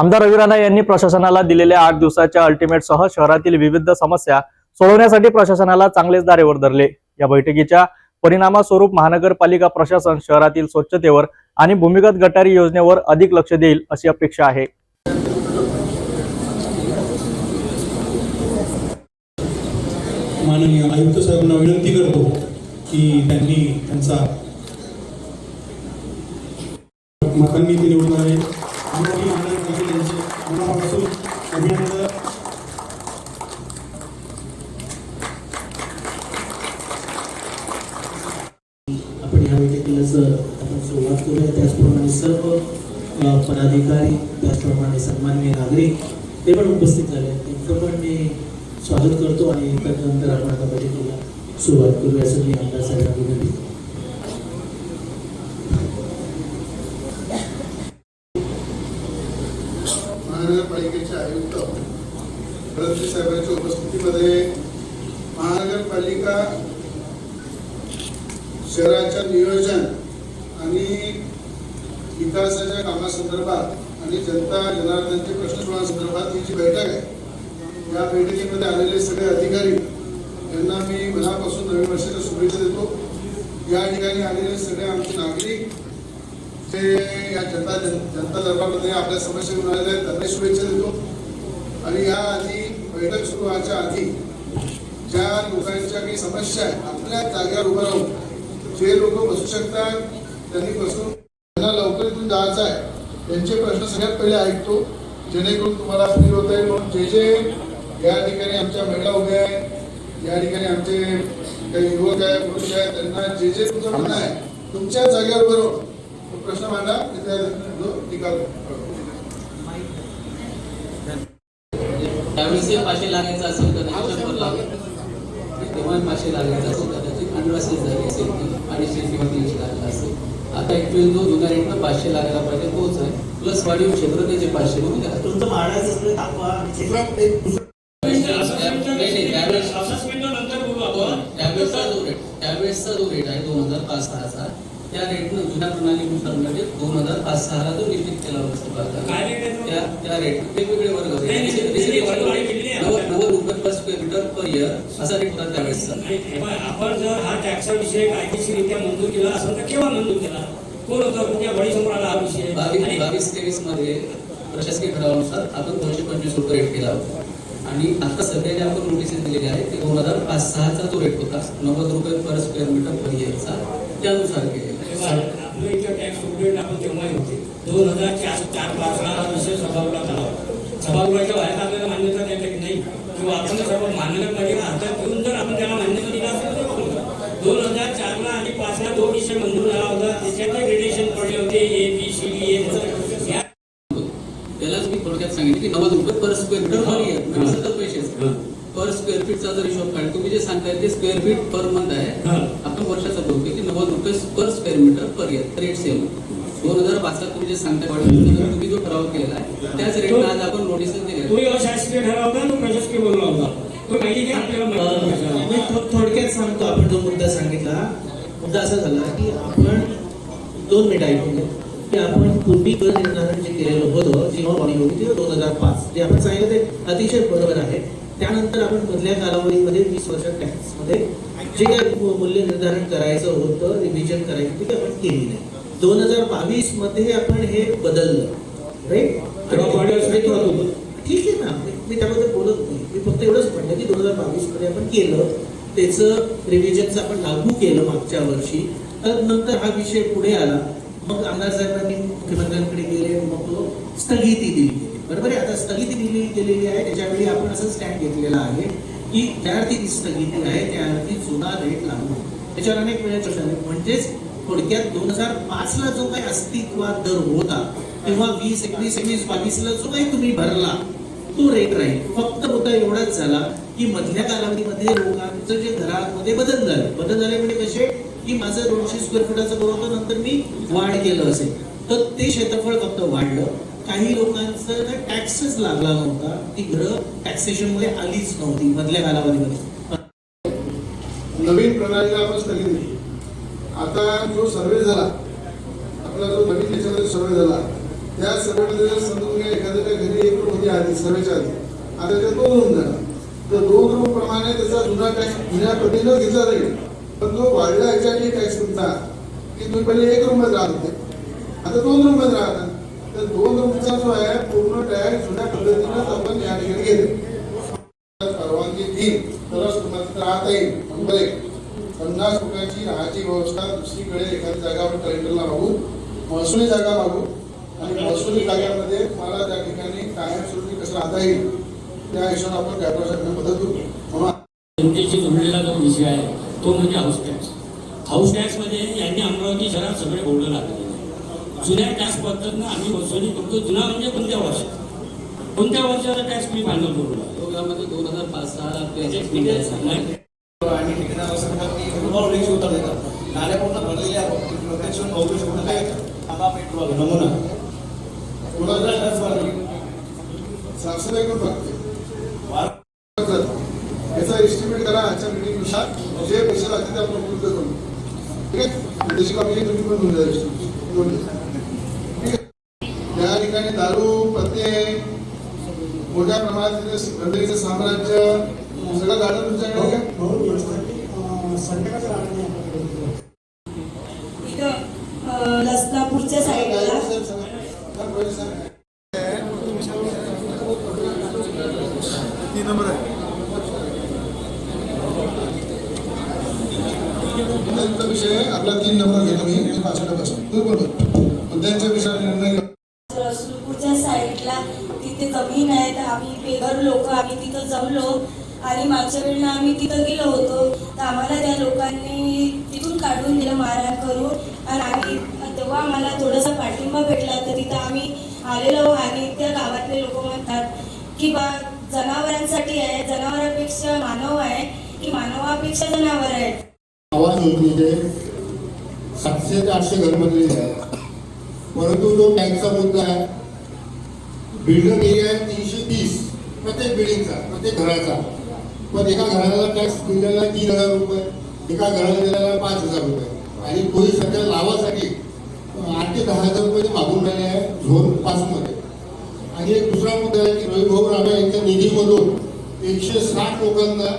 आमदार रवी राणा यांनी प्रशासनाला दिलेल्या आठ दिवसाच्या अल्टिमेटसह शहरातील विविध समस्या सोडवण्यासाठी प्रशासनाला चांगलेच दारेवर धरले. या बैठकीच्या परिणामास्वरूप महानगरपालिका प्रशासन शहरातील स्वच्छतेवर आणि भूमिगत गटारी योजनेवर अधिक लक्ष देईल अशी अपेक्षा आहे. माननीय आयुक्त साहेबांना विनंती करतो की त्यांनी त्यांचा मकान ते निवडून आहे मनापासून अभिनंदन आपण ह्या बैठकीलाच आपण सुरुवात करूया. त्याचप्रमाणे सर्व अ, पदाधिकारी त्याचप्रमाणे सन्माननीय नागरिक ते पण उपस्थित झाले. आहेत. त्यांचं पण मी स्वागत करतो आणि त्यानंतर आपण आता बैठकीला सुरुवात करूया असं मी आमदार साहेबांना विनंती करतो. महानगरपालिकेचे आयुक्त. फडणवीस साहेबांच्या उपस्थितीमध्ये महानगरपालिका शहराच्या नियोजन आणि विकासाच्या कामासंदर्भात आणि जनता जनार्दनचे प्रश्न सोडवण्यासंदर्भात ही जी बैठक आहे या बैठकीमध्ये आलेले सगळे अधिकारी यांना मी मनापासून नवीन वर्षाच्या शुभेच्छा देतो. या ठिकाणी आलेले सगळे आमचे नागरिक ते या जनता जनता दरबारमध्ये आपल्या समस्या घेऊन आलेल्या आहेत त्यांना शुभेच्छा देतो. आणि या आधी बैठक सुरू व्हायच्या आधी ज्या लोकांच्या काही समस्या आहेत आपल्या जागेवर उभं राहून जे लोक बसू शकतात त्यांनी बसून त्यांना लवकर इथून जायचं आहे त्यांचे प्रश्न सगळ्यात पहिले ऐकतो जेणेकरून तुम्हाला फ्री होत आहे म्हणून जे जे या ठिकाणी आमच्या महिला उभ्या आहेत या ठिकाणी आमचे काही युवक आहे पुरुष आहे त्यांना जे जे तुमचं म्हणणं आहे तुमच्या जागेवर बरोबर तो प्रश्न मांडा तिथे निकाल. त्यावेळेस हे पाचशे लागायचं असेल कदाचित शंभर लागेल तेव्हा पाचशे लागायचं असेल कदाचित अंडरसेल झाली असेल ती अडीचशे किंवा तीनशे लागला असेल आता ऍक्च्युअली जो जुना रेट ना पाचशे लागायला पाहिजे तोच आहे प्लस वाढीव क्षेत्र त्याचे पाचशे म्हणून द्या तुमचं त्यावेळेस त्यावेळेसचा जो रेट त्यावेळेसचा जो रेट आहे दोन हजार पाच सहाचा त्या रेटनं जुन्या प्रणालीनुसार म्हणजे दोन हजार पाच सहाला जो निश्चित केला होता सरकारने त्या त्या रेट वेगवेगळे वर्ग. नव्वद रुपये per square metre per year असा रेट होता त्यावेळेसचा तेव्हा आपण जर हा टॅक्सा विषय मंजूर केला असेल तर केव्हा मंजूर केला? कोण होतं? समोर हा विषय? बावीस आणि बावीस तेवीसमध्ये प्रशासकीय ठरावानुसार आपण दोनशे पंचवीस रुपये रेट केला होता. आणि आता सध्या जे आपण नोटिसेस दिलेले आहेत ते दोन हजार पाच सहाचा जो रेट होता नव्वद रुपये पर स्क्वेअर मीटर पर इयरचा त्यानुसार केलेला तेव्हा आहे. आपलं इथं टॅक्स स्टुडंट आपण तेव्हाही होते. दोन हजार चार चार पाच हा विषय सभागृहात आला होता. सभागृहाच्या बाहेर आपल्याला मान्यता द्यायला की नाही. किंवा आपण सर्व मान्यता हातात घेऊन जर आपण त्याला मान्यता दिला असेल तर बघू. दोन हजार चारला आणि पाचला दोन विषय मंजूर झाला होता. त्याच्यात ग्रेडेशन पडले होते. A B C D A या त्यालाच मी थोडक्यात सांगितलं की नव्वद रुपये पर स्क्वेअर म्हणजे सतत पैसेच पर स्क्वेअर फीटचा जर हिशोब काढला तुम्ही जे सांगताय ते स्क्वेअर फीट पर मंथ आहे. आपण वर्षाचा बोलतोय. की नव्वद रुपये per square metre per rate same दोन हजार पाचला तुम्ही जे वाढवून तुम्ही जो ठराव केलेला आहे त्याच रेटनं आज आपण नोटिस दिले अशासकीय ठराव होता तो प्रशासकीय बोलला होता. मी थोडक्यात सांगतो आपण जो मुद्दा सांगितला मुद्दा असा झाला की आपण दोन मिनिट ऐकून. की आपण पूर्वी कर निर्धारण जे केलेलं होतं जेव्हा बॉडी होती ते दोन हजार पाच जे आपण सांगितलं ते अतिशय बरोबर आहे. त्यानंतर आपण मधल्या कालावधीमध्ये वीस वर्ष टॅक्समध्ये जे काही मूल्य निर्धारण करायचं होतं रिव्हिजन करायचं ते आपण केली नाही. दोन हजार बावीसमध्ये आपण हे बदललं. राईट. ठीक आहे ना. मी- मी त्याबद्दल बोलत नाही. मी फक्त एवढंच म्हणलं की दोन हजार बावीसमध्ये आपण केलं. त्याचं रिव्हिजनचं आपण लागू केलं मागच्या वर्षी. तर नंतर हा विषय पुढे आला. मग आमदार साहेबांनी मुख्यमंत्र्यांकडे गेले मग तो स्थगिती दिली गेली. बरोबर आहे? आता स्थगिती दिली गेलेली आहे. त्याच्यावेळी आपण असं स्टँड घेतलेला आहे की त्या अर्थी ती स्थगिती आहे त्या अर्थी जुना रेट लागू त्याच्यावर अनेक वेळा चर्चा झाली. म्हणजेच थोडक्यात दोन हजार पाच ला जो काही अस्तित्वात दर होता तेव्हा वीस एकवीस एकवीस बावीसला जो काही तुम्ही भरला तो रेट राहील. फक्त मुद्दा एवढाच झाला की मधल्या कालावधीमध्ये लोकांचं जे घरामध्ये बदल झाले. बदल झाले म्हणजे कसे? की माझं दोनशे स्क्वेअर फुटाचं घर होतं नंतर मी वाढ केलं असेल. तर ते क्षेत्रफळ फक्त वाढलं. काही लोकांचं ना टॅक्सच लागला नव्हता ती घरं टॅक्सेशनमध्ये आलीच नव्हती मधल्या कालावधीमध्ये. नवीन प्रणालीला आपण स्थगित दिली आता जो सर्वे झाला आपला जो नवीन याच्यामध्ये सर्वे झाला त्या सर्वेमध्ये जर समजून एक रूम होते आधी सर्वेच्या आधी. आता ते दोन रूम झाला तर दोन रूम प्रमाणे त्याचा जुना टॅक्स जुन्या पद्धतीनं घेतला जाईल. पण तो वाढला याच्यासाठी टॅक्स तुमचा की तुम्ही पहिले एक रूममध्ये राहत होते. आता दोन रूममध्ये राहतात तर दोन रूमचा जो आहे पूर्ण टॅक्स जुन्या पद्धतीनं आपण या ठिकाणी घेतो परवानगी दिली तरच तुम्हाला राहता येईल. नंबर एक पन्नास रुपयाची राहायची व्यवस्था दुसरीकडे एखादी जागा आपण कलेक्टरला मागू महसुली जागा मागू आणि महसुली जागेमध्ये मला त्या ठिकाणी कायमस्वरूपी कसं राहता येईल त्या हिशोबाने आपण कॅपॅसिटी मदत करू. म्हणून जनतेशी जोडलेला जो विषय आहे तो म्हणजे हाऊस टॅक्स हाऊस टॅक्समध्ये यांनी अमरावती शहरात सगळे बोर्ड लागलेले जुन्या टॅक्स पद्धतीनं आम्ही वसुली करतो जुना म्हणजे कोणत्या वर्षात कोणत्या वर्षाचा टॅक्स मी फायनल करू? प्रोग्राममध्ये दोन हजार पाच सहा. आणि नाल्या पूर्ण भरलेल्या प्रत्यक्ष काय पेट्रोल नमुना. कोणाला. साफसफाई करून याचा एस्टिमेट करा आजच्या मिटिंगनुसार जे पैसे लागतील ते आपण उपलब्ध करू ठीक आहे? तुम्ही पण घेऊन जा. ठिकाणी दारू पत्ते मोठ्या प्रमाणात तिथे साम्राज्य सगळं गाडं तुमच्याकडे लसनापूरच्या साईडला. पहिले सांगा. तीन नंबर आहे. विषय आपला तीन नंबर घेतो मी पाचव्या पासून मुद्द्यांच्या विषयावर निर्णय जमलो आणि मागच्या वेळेला आम्ही तिथं गेलो होतो. तर आम्हाला त्या लोकांनी तिथून काढून दिलं मारा करून. आणि आम्ही तेव्हा आम्हाला थोडासा पाठिंबा भेटला. तर तिथं आम्ही आलेलो आणि त्या गावातले लोक म्हणतात की बा जनावरांसाठी आहे. जनावरांपेक्षा मानव आहे की मानवापेक्षा जनावर आहे? आवाज योजनेचे सातशे ते आठशे घर बनलेले आहे. परंतु जो टॅक्सचा मुद्दा आहे बिल्डर एरिया आहे तीनशे तीस. प्रत्येक बिल्डिंगचा प्रत्येक घराचा. पण एका घराला टॅक्स दिलेला तीन हजार रुपये एका घराला दिलेला पाच हजार रुपये. आणि कोणी सध्या लावासाठी आठ ते दहा हजार रुपये ते मागून राहिले आहे झोन पाचमध्ये. आणि एक दुसरा मुद्दा आहे की रविभाऊ राणा यांच्या निधीमधून एकशे साठ लोकांना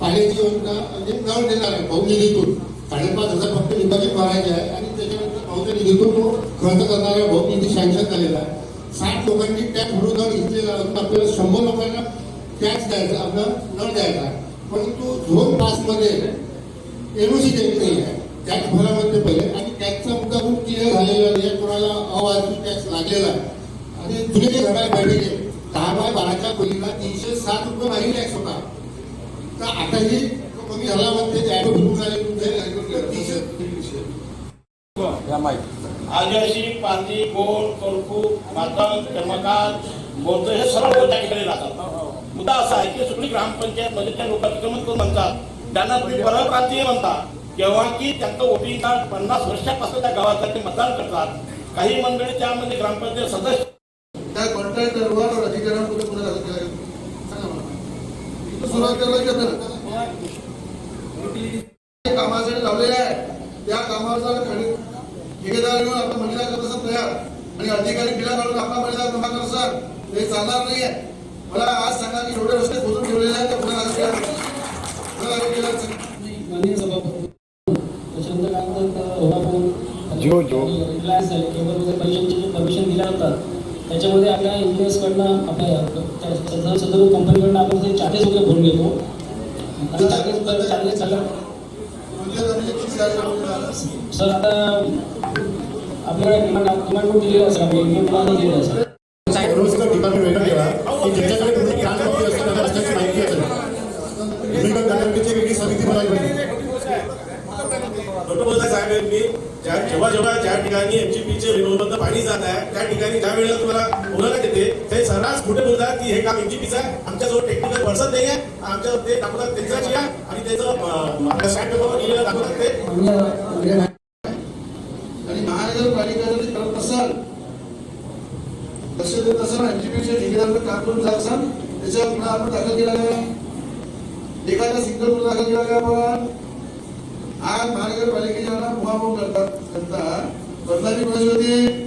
पाण्याची योजना म्हणजे नळ देणार आहे भाऊ निधीतून. साडेपाच हजार फक्त विभाजित भरायचे आहे आणि त्याच्यानंतर भाऊच्या निधीतून खर्च करणाऱ्या भाऊ निधी सँक्शन झालेला आहे. साठ लोकांनी टॅक्स भरून नळ घेतलेला असून आपल्याला शंभर लोकांना टॅक्स द्यायचा आपला नळ द्यायचा. परंतु झोन पाच मध्ये एनओसी देत नाही आहे. टॅक्स भरामध्ये पहिले आणि टॅक्सचा मुद्दा खूप क्लिअर झालेला नाही कोणाला अवाजवी टॅक्स लागलेला आहे. आणि जुने जे आहे बैठके दहा बाय बाराच्या खोलीला तीनशे सात रुपये माही टॅक्स होता तर आताही कमी झाला म्हणते ते ॲडो भरून आले तुमचे तीनशे. आदिवासी पारधी गोड करकू मातंग चर्मकार बौद्ध हे सर्व लोक त्या ठिकाणी राहतात मुद्दा असा आहे की सगळी ग्रामपंचायत मध्ये त्या लोक अतिक्रमण करून म्हणतात. त्यांना तुम्ही परप्रांतीय म्हणता. केव्हा की त्यांचं वोटिंग कार्ड पन्नास वर्षापासून त्या गावासाठी मतदान करतात. काही मंडळी त्यामध्ये ग्रामपंचायत सदस्य त्या कॉन्ट्रॅक्टरवर अधिकाऱ्यांना कुठे गुन्हा दाखल केला सुरुवात करायला की कामासाठी लावलेल्या आहे त्या कामाचा जर खडी ठेकेदार येऊन आपला महिला करण्याचा प्रयास. आणि अधिकारी बिला काढून आपला महिला जमा करत असत हे चालणार नाहीये. मला आज सांगा की एवढे रस्ते खोदून ठेवलेले आहेत सभापती जो जो. रिलायन्स आहे केबल वगैरे परिषदेचे जे परमिशन दिल्या होतात. त्याच्यामध्ये आपल्या इंजिनियर्सकडनं आपल्या सदर कंपनीकडनं आपण ते चार्जेस वगैरे भरून घेतो. आणि चार्जेस चार्जेस सगळं म्हणजे म्हणजे किती चार्ज लागला? सर आता आपल्याकडे डिमांड डिमांड पण दिलेलं असेल आपण एक डिमांड दिलेलं असेल. रोजगार डिपार्टमेंट वेगळं ठेवा. की ज्याच्याकडे पूर्ण ज्ञान प्राप्ती असेल त्यांना रस्त्याची माहिती असेल. भूमिगत गणपतीची वेगळी समिती बनावी पाहिजे. गटोबद्ध साहेबांनी ज्या जेव्हा जेव्हा ज्या ठिकाणी एमजीपीचे पाणी जात आहे त्या ठिकाणी ज्या वेळेला तुम्हाला मुलाखत येते ते सर्रास कुठे बोलतात की हे काम एमजीपीचं आहे आमच्याजवळ टेक्निकल पर्सन नाही आहे आमच्या ते दाखवतात त्यांचं जे आहे आणि त्याचं लिहिलेलं दाखवतात ते आणि महानगरपालिका जर ते करत नसाल लक्ष देत असाल एमजीपीच्या ठेकेदाराकडे काम करून जात असाल त्याच्यावर गुन्हा आपण दाखल केला काय? एखादा सिंगल गुन्हा दाखल केला काय आपण? आज महानगरपालिकेच्या वेळेला मुहामोह करतात करता बदलामी कोणाची होते.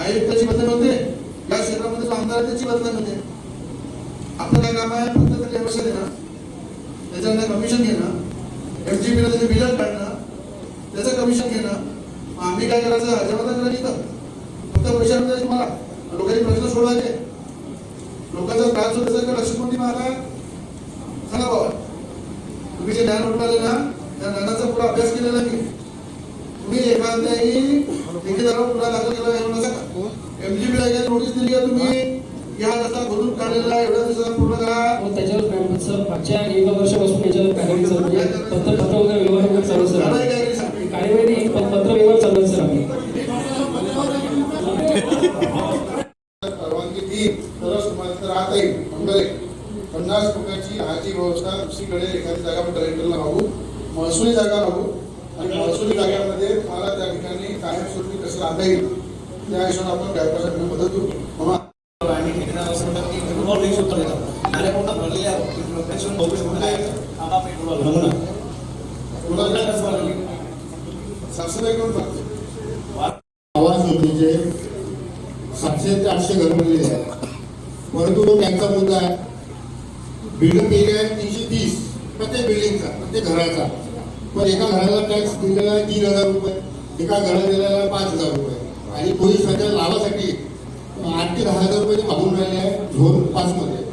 आयुक्ताची बदनामी होते. या क्षेत्रामध्ये जो आमदार त्याची बदनामी होते. आपलं काय काम आहे? फक्त त्याचे पैसे देणं. त्याच्यानंतर कमिशन घेणं. एम जी पीला त्याचे बिलर काढणं. त्याचं कमिशन घेणं. आम्ही काय करायचं? ह्याच्यामध्ये करायचं इथं. फक्त पैसे तुम्हाला. लोकांचे प्रश्न सोडवायचे. लोकांचा त्रास होत असेल तर लक्ष कोणती मला सांगा बाबा. तुम्ही जे ज्ञान उठवले ना त्या ज्ञानाचा पुरा अभ्यास केलेला मी तुम्ही एखाद्याही ठेकेदारावर पुरा दाखल केला एवढं नका. एमजीबी ला नोटीस दिली आहे तुम्ही. या रस्ता भरून काढलेला आहे, एवढ्या दिवसात पूर्ण करा. मग त्याच्यावर काय सर? मागच्या एका वर्षापासून त्याच्यावर कारवाई चालू आहे पत्र पत्र वगैरे व्यवहार वगैरे चालू सर. सांगा. कार्यवाही नाही पत्र व्यवहार चालू आहे सर आम्ही परवानगी देईल तरच तुम्हाला तिथं राहता रुपये पन्नास फुटाची हाची व्यवस्था दुसरीकडे एखादी जागा आपण कलेक्टरला महसुली जागा मागू आणि महसुली जागेमध्ये मला त्या ठिकाणी कायमस्वरूपी कसं राहता येईल त्या हिशोबाने आपण गायकासाठी मदत करू. आणि ठेकेदार आवाज योजनेचे सातशे ते आठशे घर बनलेले आहेत. परंतु तो त्यांचा मुद्दा आहे. बिल्डिंग एरिया आहे तीनशे तीस. प्रत्येक बिल्डिंगचा प्रत्येक घराचा. पण एका घराला टॅक्स दिलेला आहे तीन हजार रुपये. एका घराला दिलेला आहे पाच हजार रुपये. आणि पोलीस सध्या लाभासाठी आठ ते दहा हजार रुपये मागून राहिले आहे झोन पाचमध्ये.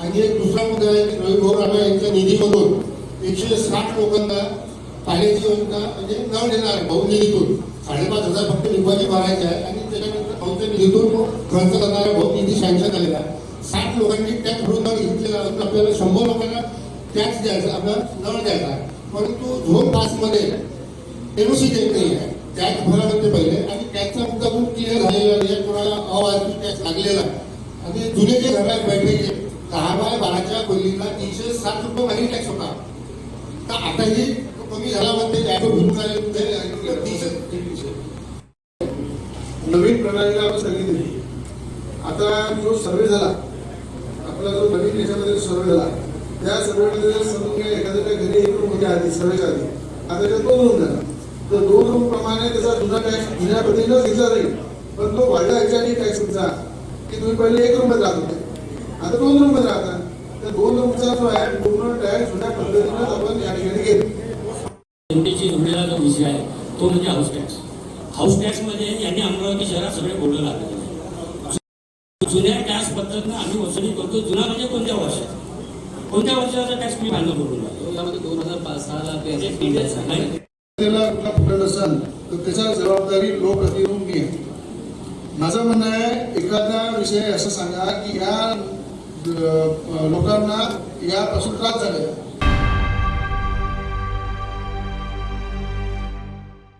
आणि एक दुसरा मुद्दा आहे की रवी भाऊ राणा यांच्या निधीमधून एकशे साठ लोकांना पाण्याची योजना म्हणजे न देणार भाऊ निधीतून. साडेपाच हजार फक्त निंबाची भरायचे आहे आणि त्याच्या भाऊच्या निधीतून खर्च करणारा भाऊ निधी सँक्शन झालेला साठ लोकांनी टॅक्स भरून घेतलेला तर आपल्याला शंभर लोकांना टॅक्स द्यायचा आपला नळ द्यायचा परंतु झोन पाच मध्ये एनओसी देत नाही आहे टॅक्स भरा म्हणते पहिले आणि टॅक्सचा मुद्दा खूप क्लिअर झालेला नाही कोणाला अवाजवी टॅक्स लागलेला आणि जुने जे घर आहेत बैठकीचे दहा बाय बाराच्या खोलीला तीनशे साठ रुपये महिने टॅक्स होता. तर आताही हे कमी झाला म्हणते ॲटो भरून आले तीनशे नवीन प्रणालीला आपण सगळी दिली आता जो सर्वे झाला. आपला जो नवीन याच्यामध्ये सर्वे झाला. त्या सर्वेमध्ये जर समजून घ्या एखाद्याच्या घरी एक रूम होते आधी सर्वेच्या आधी. आता त्याच्यात दोन रूम झाला. तर दोन रूम प्रमाणे त्याचा जुना टॅक्स जुन्या पद्धतीनं घेतला जाईल. पण तो वाढला याच्यासाठी टॅक्स तुमचा की तुम्ही पहिले एक रूम राहत होते. आता दोन रूम राहता. तर दोन रूमचा जो आहे पूर्ण टॅक्स जुन्या पद्धतीनं आपण या ठिकाणी घेतो जनतेची जोडलेला जो विषय आहे तो म्हणजे हाऊस टॅक्स हाऊस टॅक्समध्ये यांनी अमरावती शहरात सगळे बोर्ड लागलं. टॅक्स पद्धतीनं आम्ही वसुली करतो. जुना म्हणजे कोणत्या वर्षात कोणत्या वर्षाचा टॅक्स मी मान्य करून यामध्ये दोन हजार पाच सहाला कुठला फुटत असेल तर त्याच्या जबाबदारी लोकप्रतिनिधी मी आहे. माझं म्हणणं आहे एखादा विषय असं सांगा की या लोकांना यापासून त्रास झालेला.